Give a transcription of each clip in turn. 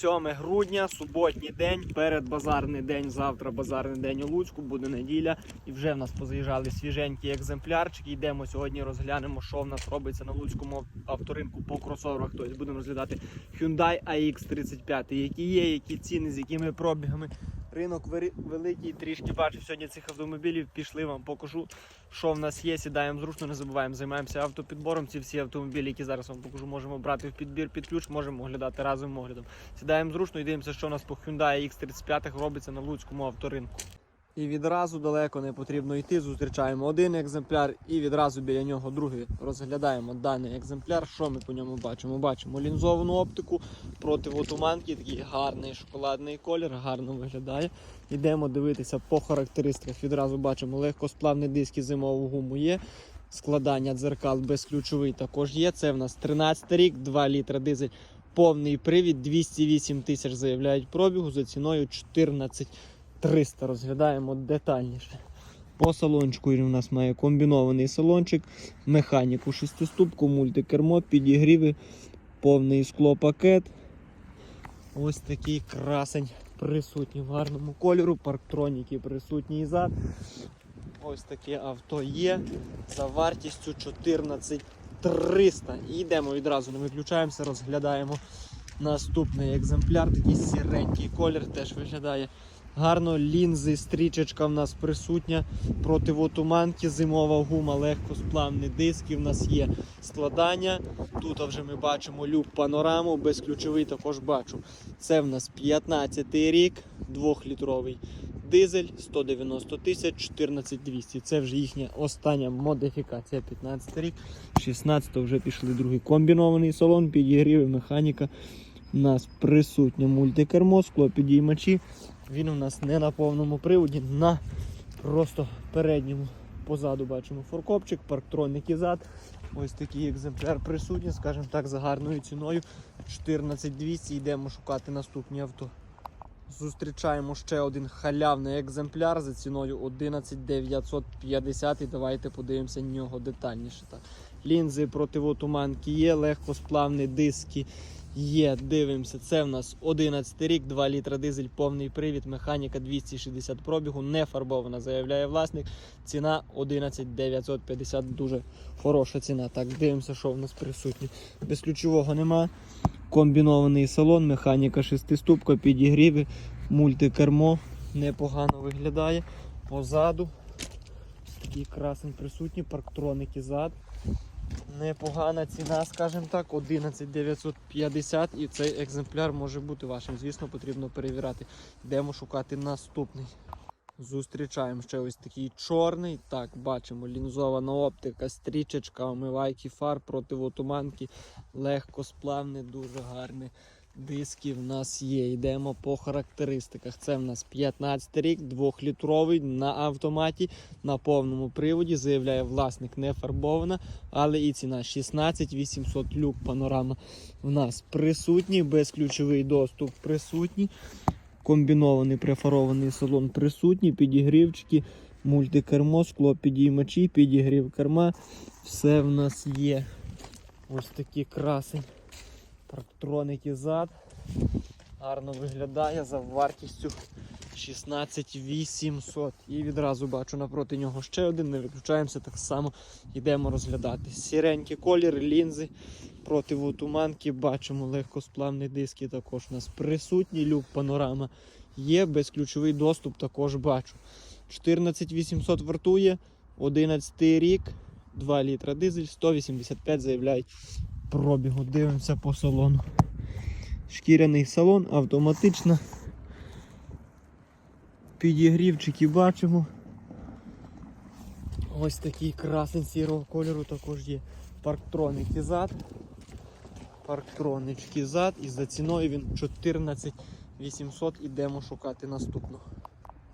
27 грудня, суботній день, передбазарний день. Завтра базарний день у Луцьку, буде неділя. І вже в нас позаїжджали свіженькі екземплярчики. Йдемо сьогодні, розглянемо, що в нас робиться на Луцькому авторинку по кросоверах. Тобто будемо розглядати Hyundai AX35, які є, які ціни, з якими пробігами. Ринок великий, трішки бачив сьогодні цих автомобілів. Пішли вам покажу, що в нас є. Сідаємо зручно, не забуваємо, займаємося автопідбором. Ці всі автомобілі, які зараз вам покажу, можемо брати в підбір під ключ, можемо оглядати разом оглядом. Сідаємо зручно і дивимося, що у нас по Hyundai X35 робиться на Луцькому авторинку. І відразу далеко не потрібно йти. Зустрічаємо один екземпляр і відразу біля нього другий. Розглядаємо даний екземпляр. Що ми по ньому бачимо? Бачимо лінзовану оптику противотуманки, такий гарний шоколадний колір, гарно виглядає. Йдемо дивитися по характеристиках. Відразу бачимо легкосплавний диск і зимову гуму є. Складання дзеркал безключовий також є. Це в нас 13 рік, 2 літра дизель. Повний привід 208 тисяч заявляють пробігу за ціною 14 300 розглядаємо детальніше. По салончику у нас має комбінований салончик, механіку шестиступку, мультикермо, підігріви, повний склопакет. Ось такий красень присутній в гарному кольору, парктроніки присутній зад. Ось таке авто є за вартістю 14 300. І йдемо відразу, не виключаємося, розглядаємо наступний екземпляр. Такий сіренький колір теж виглядає гарно. Лінзи, стрічечка в нас присутня. Противотуманки, зимова гума, легкосплавні диски. В нас є складання. Тут вже ми бачимо люк панораму, безключовий також бачу. Це в нас 15 рік, 2-літровий дизель, 190 тисяч, 14200. Це вже їхня остання модифікація. 15 рік. 16 вже пішли другий комбінований салон, підігріви, механіка. У нас присутнє мультикермо, скло підіймачі. Він у нас не на повному приводі, на просто передньому позаду бачимо форкопчик, парктроники зад. Ось такий екземпляр присутній, скажімо так, за гарною ціною. 14200 йдемо шукати наступні авто. Зустрічаємо ще один халявний екземпляр за ціною 11950 і давайте подивимося на нього детальніше. Так. Лінзи противотуманки є, легкосплавні диски є. Дивимося, це в нас 11 рік, 2 літра дизель, повний привід, механіка 260 пробігу, не фарбована, заявляє власник. Ціна 11950, дуже хороша ціна. Так, дивимося, що в нас присутнє. Без ключового нема. Комбінований салон, механіка шестиступка, підігріви, мультикермо непогано виглядає. Позаду такий красень присутній, парктроники зад. Непогана ціна, скажімо так, 11950 і цей екземпляр може бути вашим. Звісно, потрібно перевіряти. Йдемо шукати наступний. Зустрічаємо ще ось такий чорний. Так, бачимо лінзована оптика, стрічечка, омивайки фар, противотуманки, легкосплавне, дуже гарне. Диски в нас є. Йдемо по характеристиках. Це в нас 15 рік, 2-літровий на автоматі, на повному приводі. Заявляє власник не фарбована, але і ціна 16 800 люк панорама в нас присутній, безключовий доступ присутній. Комбінований префарований салон присутній, підігрівчики, мультикермо, скло підіймачі, підігрів керма. Все в нас є. Ось такі красень. Парктроники зад. Гарно виглядає за вартістю 16 800. І відразу бачу напроти нього ще один. Не виключаємося, так само йдемо розглядати. Сіренький колір, лінзи, противотуманки. Бачимо легкосплавні диски також у нас присутні. Люк панорама є, безключовий доступ також бачу. 14 800 вартує, 11 рік, 2 літра дизель, 185 заявляють пробігу. Дивимося по салону. Шкіряний салон, автоматично. Підігрівчики бачимо. Ось такий красень сірого кольору також є. Парктроники зад. Парктронички зад і за ціною він 14 800 ідемо шукати наступну.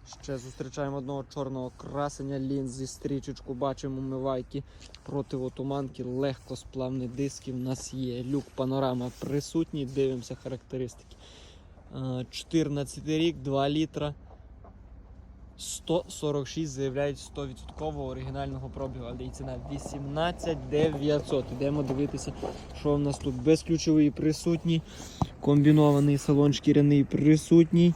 Ще зустрічаємо одного чорного красення, лінзи, стрічечку, бачимо мивайки, противотуманки, легкосплавні диски. В нас є люк панорама присутній, дивимося характеристики. Е, 14 рік, 2 літра. 146 заявляють 100% оригінального пробігу, але і ціна 18 900. Ідемо дивитися, що в нас тут безключовий присутній, комбінований салон шкіряний присутній,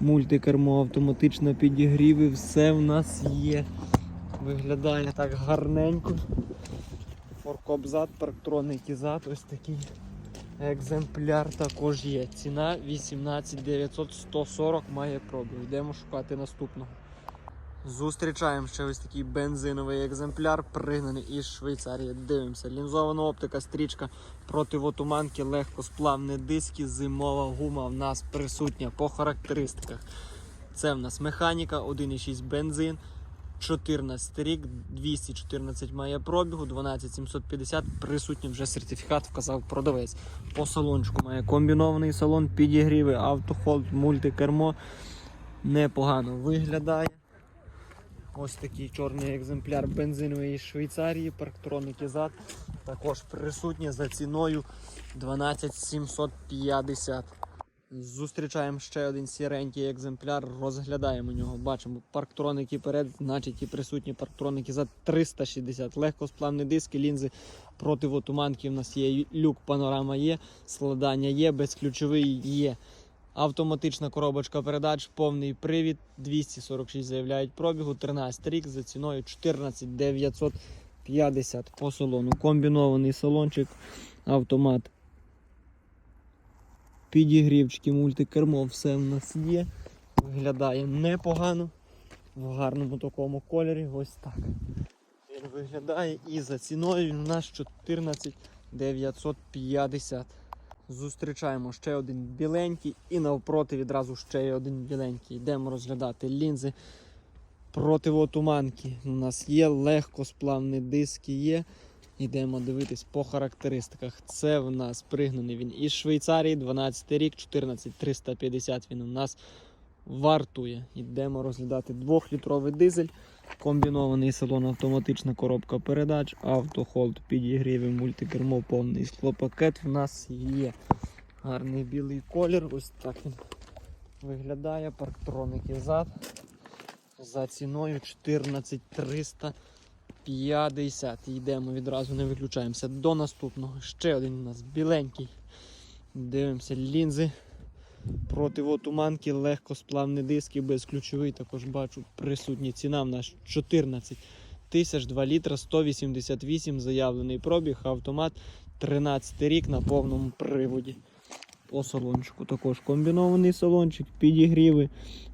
мультикермо автоматично підігріви, все в нас є. Виглядає так гарненько. Форкоп зад, і зад, ось такий екземпляр також є. Ціна 18 900 140 має пробу. Йдемо шукати наступного. Зустрічаємо ще ось такий бензиновий екземпляр, пригнаний із Швейцарії. Дивимося. Лінзована оптика, стрічка противотуманки, легкосплавні диски, зимова гума в нас присутня по характеристиках. Це в нас механіка, 1,6 бензин, 14 рік, 214 має пробігу, 12750 присутній вже сертифікат, вказав продавець. По салончику має комбінований салон, підігріви, автохолд, мультикермо. Непогано виглядає. Ось такий чорний екземпляр бензинової Швейцарії, парктроники зад. Також присутні за ціною 12750. Зустрічаємо ще один сіренький екземпляр, розглядаємо нього. Бачимо парктроники перед, значить і присутні парктроники за 360. Легкосплавні диски, лінзи противотуманки. У нас є люк, панорама є, складання є, безключовий є. Автоматична коробочка передач, повний привід, 246 заявляють пробігу, 13 рік за ціною 14 950 по салону. Комбінований салончик, автомат підігрівчики, мультикермо, все в нас є. Виглядає непогано. В гарному такому кольорі. Ось так. Виглядає і за ціною у нас 14 950. Зустрічаємо ще один біленький і навпроти відразу ще один біленький. Йдемо розглядати лінзи противотуманки. У нас є легкосплавні диски є. Йдемо дивитись по характеристиках. Це в нас пригнаний він із Швейцарії, 12 рік, 14350 він у нас вартує. Йдемо розглядати 2-літровий дизель, комбінований салон, автоматична коробка передач, автохолд, підігріви, мультикермо, повний склопакет в нас є. Гарний білий колір. Ось так він виглядає. Парктроники зад. За ціною 14300. 50. Йдемо відразу, не виключаємося до наступного. Ще один у нас біленький. Дивимося лінзи. Противотуманки, легкосплавні диски, безключовий. Також бачу присутні. Ціна в нас 14 тисяч 2 літра 188 заявлений пробіг, автомат 13 рік на повному приводі. По салончику також комбінований салончик, підігріви,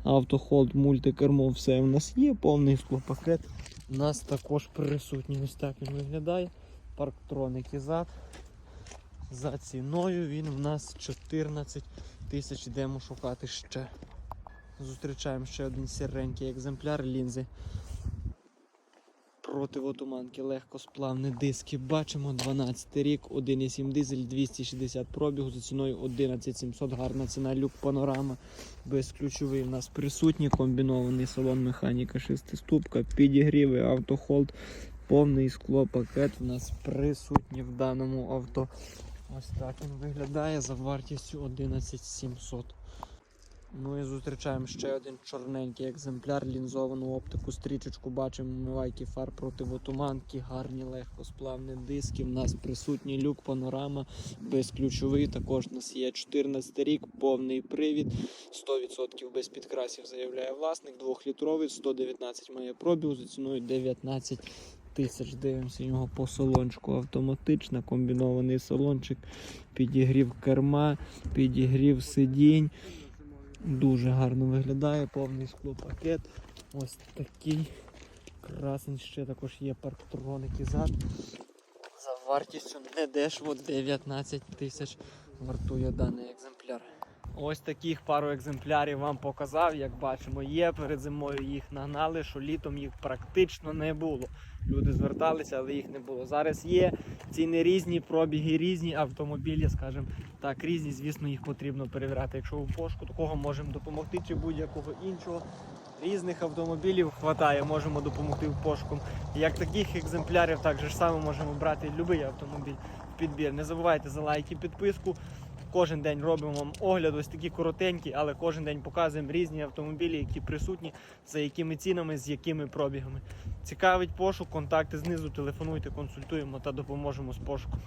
автохолд, мультикермо, все в нас є, повний склопакет. У нас також присутній ось так він виглядає. Парктроники зад. За ціною він в нас 14 тисяч. Йдемо шукати ще. Зустрічаємо ще один сіренький екземпляр лінзи. Противотуманки, легкосплавні диски. Бачимо 12 рік, 1,7 дизель, 260 пробігу за ціною 11700. Гарна ціна, люк панорама. Безключовий в нас присутній, комбінований салон механіка, шестиступка, підігріви, автохолд, повний скло, пакет у нас присутній в даному авто. Ось так він виглядає за вартістю 11700. Ну і зустрічаємо ще один чорненький екземпляр, лінзовану оптику, стрічечку бачимо, мивайки фар противотуманки, гарні легкосплавні диски. У нас присутній люк, панорама, безключовий. Також у нас є 14 рік, повний привід, 100% без підкрасів заявляє власник, 2-літровий, 119 має пробіг за ціною 19 тисяч. Дивимося його по салончику. Автоматично, комбінований салончик, підігрів керма, підігрів сидінь. Дуже гарно виглядає, повний склопакет. Ось такий. Красень ще також є парктроники зад. За вартістю не дешево 19 тисяч вартує даний екземпляр. Ось таких пару екземплярів вам показав. Як бачимо, є перед зимою їх нагнали, що літом їх практично не було. Люди зверталися, але їх не було. Зараз є ціни різні, пробіги різні, автомобілі, скажімо так, різні. Звісно, їх потрібно перевіряти. Якщо у пошку такого можемо допомогти, чи будь-якого іншого. Різних автомобілів хватає, можемо допомогти в пошуку. Як таких екземплярів, так же ж само можемо брати будь-який автомобіль в підбір. Не забувайте за лайки, підписку. Кожен день робимо вам огляд, ось такі коротенькі, але кожен день показуємо різні автомобілі, які присутні, за якими цінами, з якими пробігами. Цікавить пошук, контакти знизу, телефонуйте, консультуємо та допоможемо з пошуком.